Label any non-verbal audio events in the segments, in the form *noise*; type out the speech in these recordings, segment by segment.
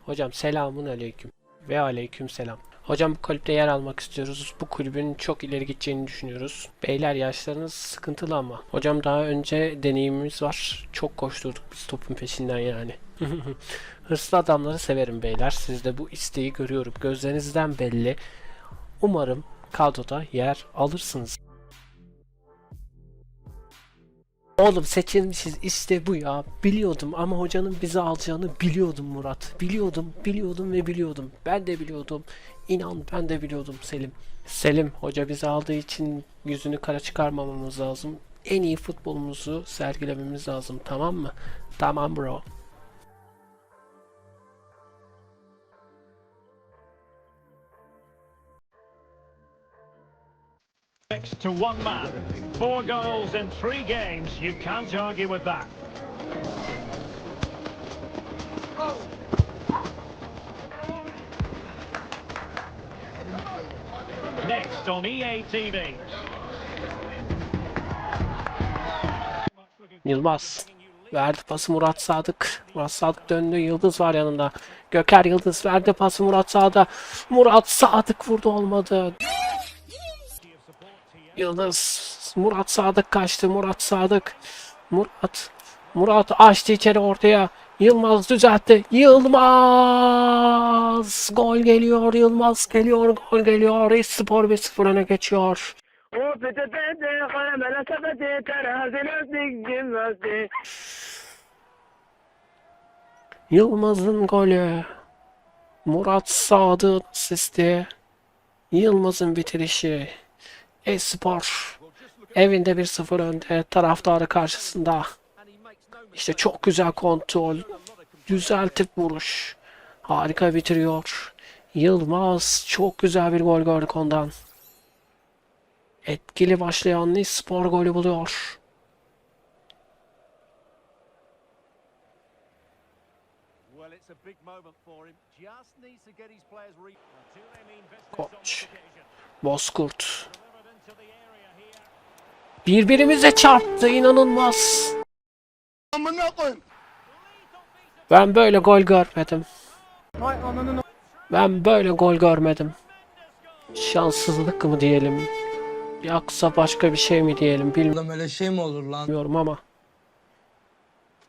Hocam selamun aleyküm. Ve aleyküm selam. Hocam bu kulüpte yer almak istiyoruz. Bu kulübün çok ileri gideceğini düşünüyoruz. Beyler yaşlarınız sıkıntılı ama. Hocam daha önce deneyimimiz var. Çok koşturduk biz topun peşinden yani. *laughs* Hırslı adamları severim beyler. Siz de bu isteği görüyorum. Gözlerinizden belli. Umarım kadroda yer alırsınız. Oğlum seçilmişiz işte bu ya. Biliyordum ama hocanın bizi alacağını biliyordum Murat. Biliyordum, biliyordum ve biliyordum. Ben de biliyordum. İnan ben de biliyordum Selim. Selim hoca bizi aldığı için yüzünü kara çıkarmamamız lazım. En iyi futbolumuzu sergilememiz lazım tamam mı? Tamam bro. Next to one man. Four goals in three games. You can't argue with that. Next on EA TV. Yılmaz. Verdi pası Murat Sadık. Murat Sadık döndü. Yıldız var yanında. Göker Yıldız verdi pası Murat Sadık'a. Murat Sadık vurdu olmadı. Yıldız. Murat Sadık kaçtı. Murat Sadık. Murat. Murat açtı içeri ortaya. Yılmaz düzeltti. Yılmaz. Gol geliyor. Yılmaz geliyor. Gol geliyor. İspor 1-0 öne geçiyor. Yılmaz'ın golü. Murat Sadık'ın asisti. Yılmaz'ın bitirişi. Espor evinde 1-0 önde taraftarı karşısında. İşte çok güzel kontrol. Düzeltip vuruş. Harika bitiriyor. Yılmaz çok güzel bir gol gördük ondan. Etkili başlayan spor golü buluyor. Koç. Bozkurt. Birbirimize çarptı inanılmaz. Ben böyle gol görmedim. Ben böyle gol görmedim. Şanssızlık mı diyelim? Yoksa başka bir şey mi diyelim bilmiyorum öyle şey mi olur lan? ama.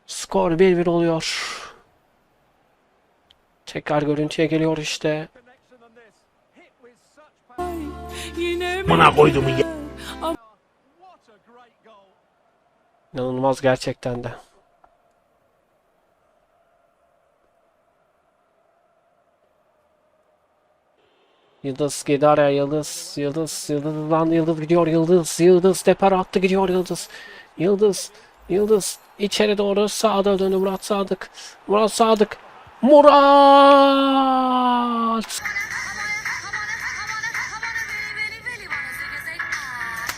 Skor 1-1 oluyor. Tekrar görüntüye geliyor işte. Buna koydum ya. What a great goal. İnanılmaz gerçekten de. Yıldız girdi araya Yıldız. Yıldız. Yıldız lan Yıldız gidiyor Yıldız. Yıldız depar attı gidiyor Yıldız. Yıldız. Yıldız. içeri doğru sağda döndü Murat Sadık. Murat Sadık. Murat.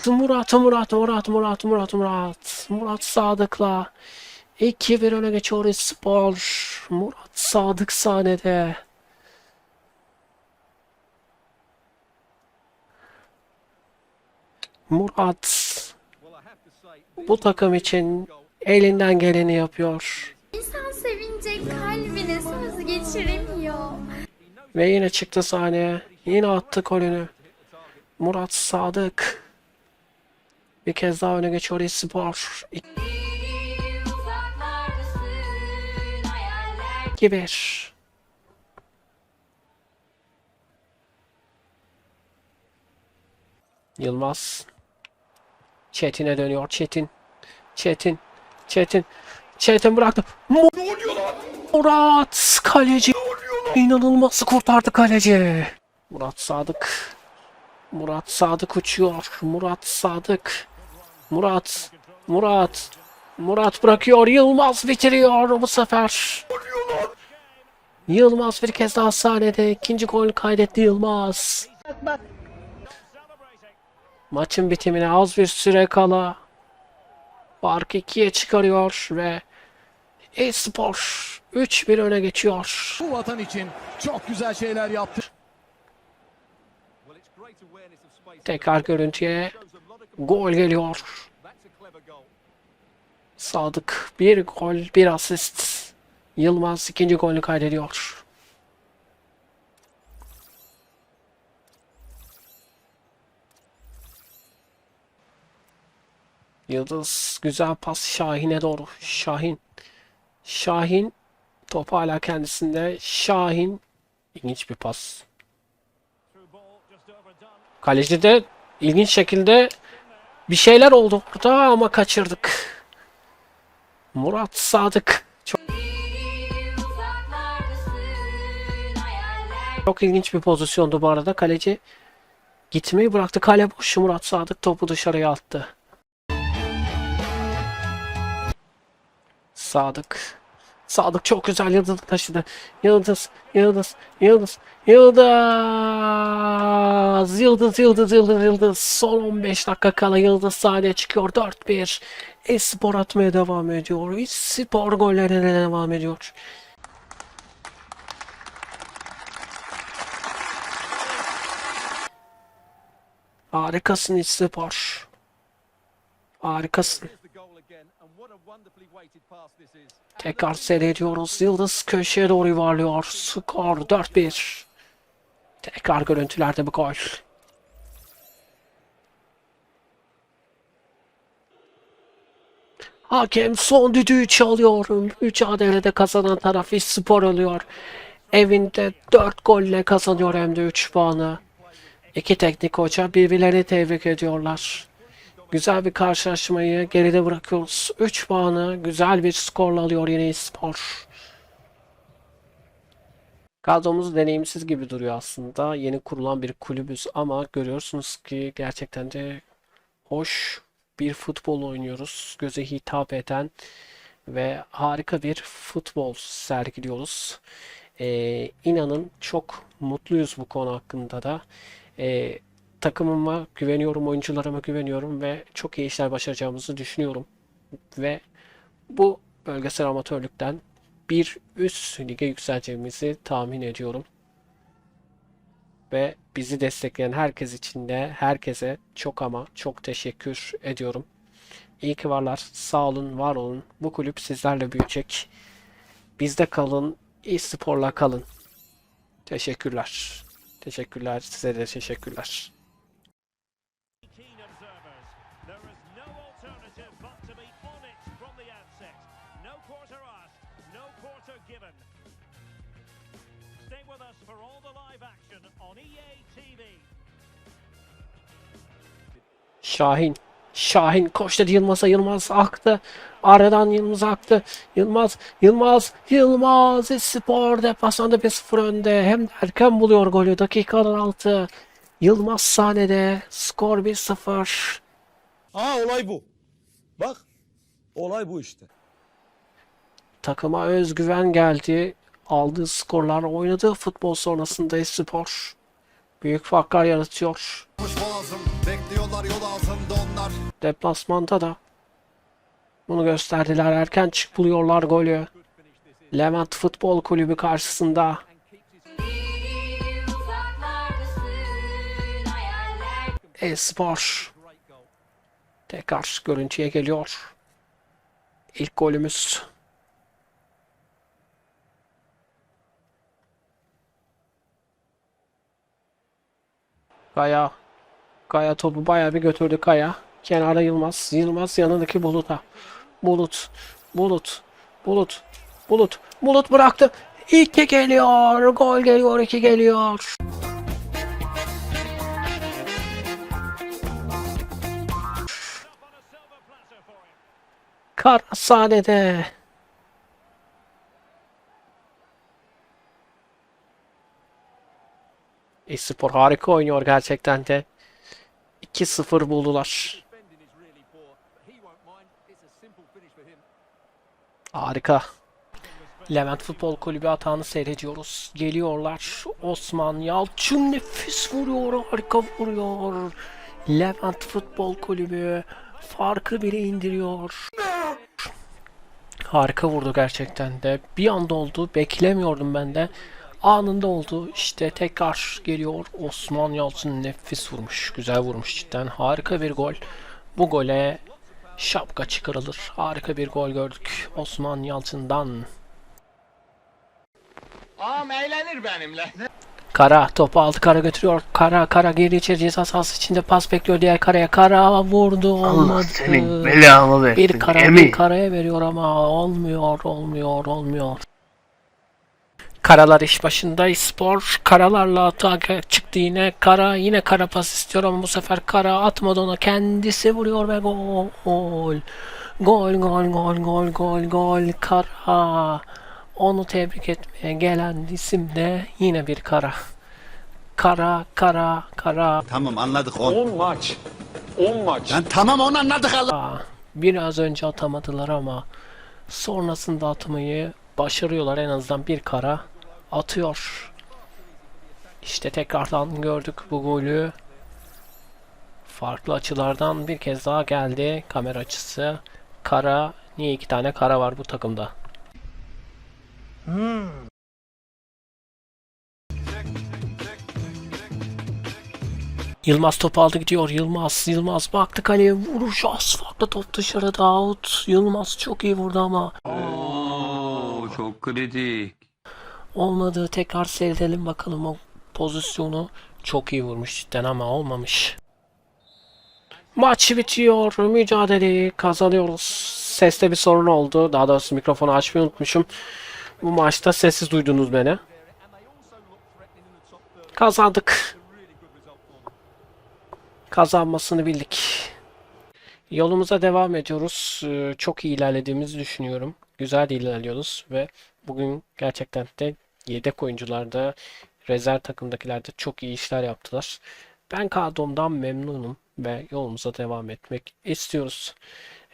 Murat, Murat, Murat, Murat, Murat, Murat. Murat Sadık'la 2-1 öne geçiyor Spor. Murat Sadık sahnede. Murat bu takım için elinden geleni yapıyor. İnsan sevince kalbine söz geçiremiyor. Ve yine çıktı sahneye. Yine attı golünü. Murat Sadık. Bir kez daha öne geçiyor Spor. 2-1. Yılmaz. Çetin'e dönüyor. Çetin. Çetin. Çetin. Çetin bıraktı. Mu- Murat kaleci. İnanılmaz kurtardı kaleci. Murat Sadık. Murat Sadık uçuyor. Murat Sadık. Murat. Murat. Murat bırakıyor. Yılmaz bitiriyor bu sefer. Yılmaz bir kez daha sahnede. ikinci gol kaydetti Yılmaz. Maçın bitimine az bir süre kala. Fark ikiye çıkarıyor ve Espor 3-1 öne geçiyor. Bu vatan için çok güzel şeyler yaptı. Tekrar görüntüye Gol geliyor. Sadık bir gol, bir asist. Yılmaz ikinci golünü kaydediyor. Yıldız güzel pas Şahin'e doğru. Şahin. Şahin top hala kendisinde. Şahin ilginç bir pas. Kaleci de ilginç şekilde bir şeyler oldu burada ama kaçırdık. Murat Sadık. Çok, çok ilginç bir pozisyondu bu arada. Kaleci gitmeyi bıraktı. Kale boş. Murat Sadık topu dışarıya attı. Sadık. Sadık çok güzel Yıldız taşıdı. Yıldız, Yıldız, Yıldız, Yıldız, Yıldız, Yıldız, Yıldız, Yıldız. Son 15 dakika kala Yıldız sahneye çıkıyor. 4-1. Espor atmaya devam ediyor. Espor gollerine devam ediyor. Harikasın Espor. Harikasın. Tekrar seyrediyoruz. Yıldız köşeye doğru yuvarlıyor. Skor 4-1. Tekrar görüntülerde bu gol. Hakem son düdüğü çalıyor. Mücadelede kazanan taraf spor oluyor. Evinde 4 golle kazanıyor hem de 3 puanı. İki teknik hoca birbirlerini tebrik ediyorlar. Güzel bir karşılaşmayı geride bırakıyoruz. 3 puanı güzel bir skorla alıyor yine spor. Kadromuz deneyimsiz gibi duruyor aslında. Yeni kurulan bir kulübüz ama görüyorsunuz ki gerçekten de hoş bir futbol oynuyoruz. Göze hitap eden ve harika bir futbol sergiliyoruz. Ee, inanın çok mutluyuz bu konu hakkında da. Ee, takımıma güveniyorum, oyuncularıma güveniyorum ve çok iyi işler başaracağımızı düşünüyorum. Ve bu bölgesel amatörlükten bir üst lige yükseleceğimizi tahmin ediyorum. Ve bizi destekleyen herkes için de herkese çok ama çok teşekkür ediyorum. İyi ki varlar. Sağ olun, var olun. Bu kulüp sizlerle büyüyecek. Bizde kalın, iyi sporla kalın. Teşekkürler. Teşekkürler. Size de teşekkürler. Stay with us for all the live action on EA TV. Şahin. Şahin koş dedi Yılmaz'a. Yılmaz aktı. Aradan Yılmaz aktı. Yılmaz, Yılmaz, Yılmaz Spor deplasmanda 1-0 önde. Hem de erken buluyor golü. Dakikalar altı. Yılmaz sahnede. Skor 1-0. Aa olay bu. Bak. Olay bu işte. Takıma özgüven geldi. Aldığı skorlar oynadığı futbol sonrasında Spor büyük farklar yaratıyor. Deplasmanda da bunu gösterdiler. Erken çık buluyorlar golü. Levent Futbol Kulübü karşısında. Espor. Tekrar görüntüye geliyor. İlk golümüz. Kaya. Kaya topu bayağı bir götürdü Kaya. Kenara Yılmaz. Yılmaz yanındaki Bulut'a. Bulut. Bulut. Bulut. Bulut. Bulut bıraktı. İki geliyor. Gol geliyor. iki geliyor. Kara sahnede. Espor harika oynuyor gerçekten de. 2-0 buldular. Harika. Levent Futbol Kulübü atağını seyrediyoruz. Geliyorlar. Osman Yalçın nefis vuruyor. Harika vuruyor. Levent Futbol Kulübü farkı bile indiriyor. Harika vurdu gerçekten de. Bir anda oldu. Beklemiyordum ben de. Anında oldu. İşte tekrar geliyor. Osman Yalçın nefis vurmuş. Güzel vurmuş cidden. Harika bir gol. Bu gole Şapka çıkarılır. Harika bir gol gördük Osman Yalçın'dan. Ağam eğlenir benimle. Kara topu aldı Kara götürüyor. Kara Kara geri içeri ceza sahası içinde pas bekliyor diğer Kara'ya. Kara vurdu olmadı. belamı Bir Kara bir Kara'ya veriyor ama olmuyor olmuyor olmuyor. Karalar iş başında. Spor karalarla atağa çıktı yine. Kara yine kara pas istiyor ama bu sefer kara atmadı ona. Kendisi vuruyor ve gol. Gol gol gol gol gol gol kara. Onu tebrik etmeye gelen isim de yine bir kara. Kara kara kara. Tamam anladık 10 maç. 10 maç. Lan tamam onu anladık Allah. Biraz önce atamadılar ama sonrasında atmayı başarıyorlar en azından bir kara atıyor. İşte tekrardan gördük bu golü. Farklı açılardan bir kez daha geldi kamera açısı. Kara, niye iki tane kara var bu takımda? Yılmaz topu aldı gidiyor. Yılmaz, Yılmaz baktı kaleye vuruş farklı top dışarıda out. Yılmaz çok iyi vurdu ama Oo, çok kritik. Olmadı. Tekrar seyredelim bakalım o pozisyonu. Çok iyi vurmuş cidden ama olmamış. Maç bitiyor. Mücadeleyi kazanıyoruz. Seste bir sorun oldu. Daha doğrusu mikrofonu açmayı unutmuşum. Bu maçta sessiz duydunuz beni. Kazandık. Kazanmasını bildik. Yolumuza devam ediyoruz. Ee, Çok iyi ilerlediğimizi düşünüyorum. Güzel ilerliyoruz ve bugün gerçekten de yedek oyuncularda, rezerv takımdakilerde çok iyi işler yaptılar. Ben kadromdan memnunum ve yolumuza devam etmek istiyoruz.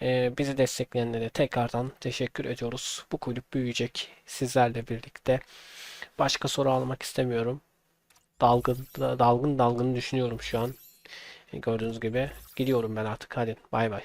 Ee, bizi destekleyenlere tekrardan teşekkür ediyoruz. Bu kulüp büyüyecek sizlerle birlikte. Başka soru almak istemiyorum. Dalgın dalgın dalgın düşünüyorum şu an. Gördüğünüz gibi gidiyorum ben artık. Hadi bay bay.